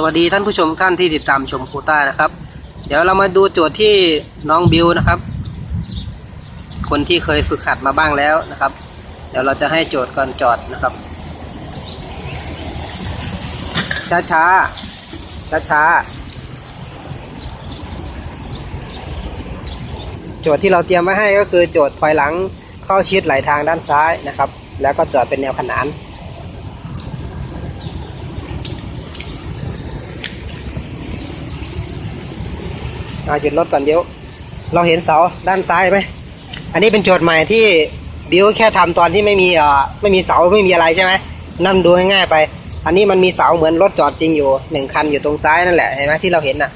สวัสดีท่านผู้ชมท่านที่ติดตามชมครูต้านะครับ เดี๋ยวเรามาดูโจทย์ที่น้องบิวนะครับ คนที่เคยฝึกหัดมาบ้างแล้วนะครับ เดี๋ยวเราจะให้โจทย์ก่อนจอดนะครับ ช้าช้าช้าช้าโจทย์ที่เราเตรียมไว้ให้ก็คือโจทย์ถอยหลังเข้าชิดไหลทางด้านซ้ายนะครับ แล้วก็จอดเป็นแนวขนาน อาหยุดรถก่อนเดี๋ยว เราเห็นเสาด้านซ้ายไหม อันนี้เป็นโจทย์ใหม่ที่บิวแค่ทำตอนที่ไม่มีเอ่อไม่มีเสาไม่มีอะไรใช่ไหมนั่นดูง่ายๆไป อันนี้มันมีเสาเหมือนรถจอดจริงอยู่หนึ่งคันอยู่ตรงซ้ายนั่นแหละเห็นไหมที่เราเห็นน่ะ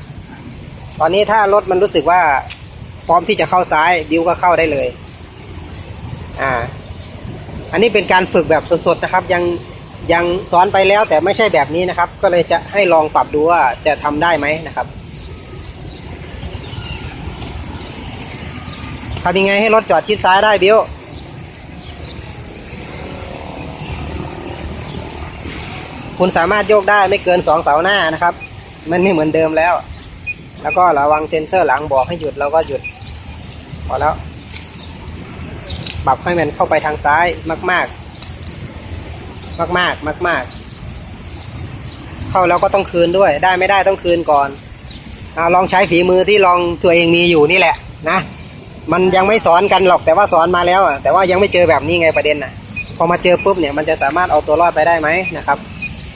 ตอนนี้ถ้ารถมันรู้สึกว่าพร้อมที่จะเข้าซ้ายบิวก็เข้าได้เลย อ่า อันนี้เป็นการฝึกแบบสดๆนะครับ ยังยังสอนไปแล้วแต่ไม่ใช่แบบนี้นะครับ ก็เลยจะให้ลองปรับดูว่าจะทำได้ไหมนะครับ ทำยังไงให้รถจอดชิดซ้ายได้บิวคุณสามารถโยกได้ไม่เกินสองเสาหน้านะครับ มันไม่เหมือนเดิมแล้ว แล้วก็ระวังเซ็นเซอร์หลังบอกให้หยุดเราก็หยุด พอแล้วปรับให้มันเข้าไปทางซ้ายมาก ๆ มากๆมากๆเข้าแล้วก็ต้องคืนด้วย ได้ไม่ได้ต้องคืนก่อนเอาลองใช้ฝีมือที่ลองตัวเองมีอยู่นี่แหละนะ มันยังไม่สอนกันหรอกแต่ว่าสอนมาแล้วอะแต่ว่ายังไม่เจอแบบนี้ไงประเด็นน่ะพอมาเจอปุ๊บเนี่ยมันจะสามารถเอาตัวรอดไปได้ไหมนะครับ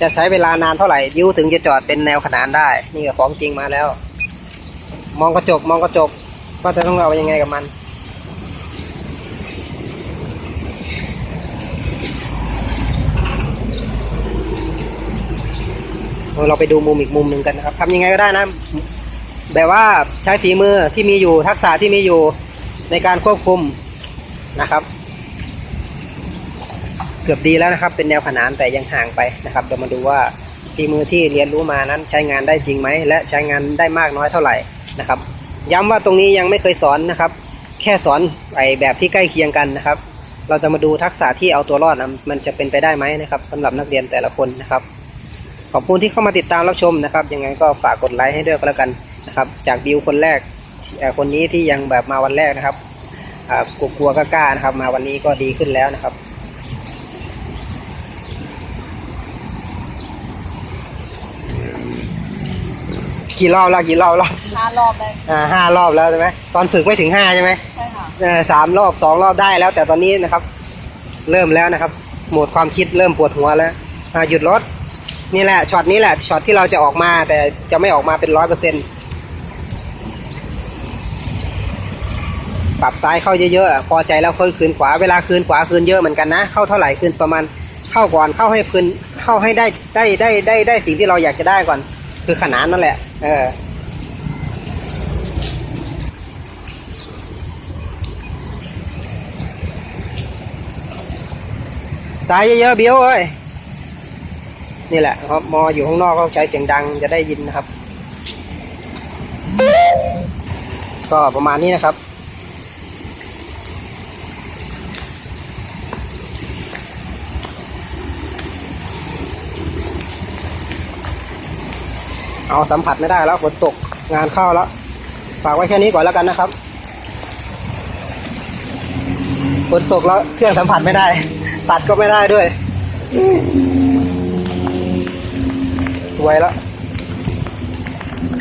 จะใช้เวลานานเท่าไหร่ยิ้วถึงจะจอดเป็นแนวขนานได้ นี่ก็ของจริงมาแล้ว มองกระจกมองกระจกว่าจะต้องเอายังไงกับมันเราไปดูมุมอีกมุมหนึ่งกันนะครับทำยังไงก็ได้นะแบบว่าใช้ฝีมือที่มีอยู่ทักษะที่มีอยู่ ในการควบคุมนะครับ เกือบดีแล้วนะครับ เป็นแนวขนานแต่ยังห่างไปนะครับเดี๋ยวมาดูว่าฝีมือที่เรียนรู้มานั้นใช้งานได้จริงไหมและใช้งานได้มากน้อยเท่าไหร่นะครับ ย้ำว่าตรงนี้ยังไม่เคยสอนนะครับ แค่สอนไอแบบที่ใกล้เคียงกันนะครับ เราจะมาดูทักษะที่เอาตัวรอดนะมันจะเป็นไปได้ไหมนะครับสำหรับนักเรียนแต่ละคนนะครับ ขอบคุณที่เข้ามาติดตามรับชมนะครับยังไงก็ฝากกดไลค์ให้ด้วยก็แล้วกันนะครับ จากบิวคนแรก คนนี้ที่ยังแบบมาวันแรกนะครับอ่ากลัวกลัวๆกล้าๆนะครับ มาวันนี้ก็ดีขึ้นแล้วนะครับ กี่รอบแล้วกี่รอบแล้วห้ารอบได้อ่าห้ารอบแล้วใช่ไหมตอนฝึกไม่ถึงห้าใช่ไหมใช่ค่ะเออสามรอบสองรอบได้แล้ว แต่ตอนนี้นะครับ เริ่มแล้วนะครับโหมดความคิดเริ่มปวดหัวแล้วอ่าหยุดรถนี่แหละช็อตนี้แหละช็อตที่เราจะออกมาแต่จะไม่ออกมาเป็นร้อยเปอร์เซ็นต์ ปรับซ้ายเข้าเยอะๆพอใจแล้วค่อยคืนขวาเวลาคืนขวาคืนเยอะเหมือนกันนะ เข้าเท่าไหร่คืนประมาณเข้าก่อนเข้าให้คืนเข้าให้ได้ได้ได้ได้ได้สิ่งที่เราอยากจะได้ก่อน คือขนานนั่นแหละ เออสายเยอะๆเบี้ยวเอ้ยนี่แหละครับมออยู่ข้างนอกก็ใช้เสียงดังจะได้ยินนะครับ ก็ประมาณนี้นะครับ เอาสัมผัสไม่ได้แล้วฝนตกงานเข้าแล้วฝากไว้แค่นี้ก่อนแล้วกันนะครับฝนตกแล้วเครื่องสัมผัสไม่ได้ ตัดก็ไม่ได้ด้วย สวยแล้ว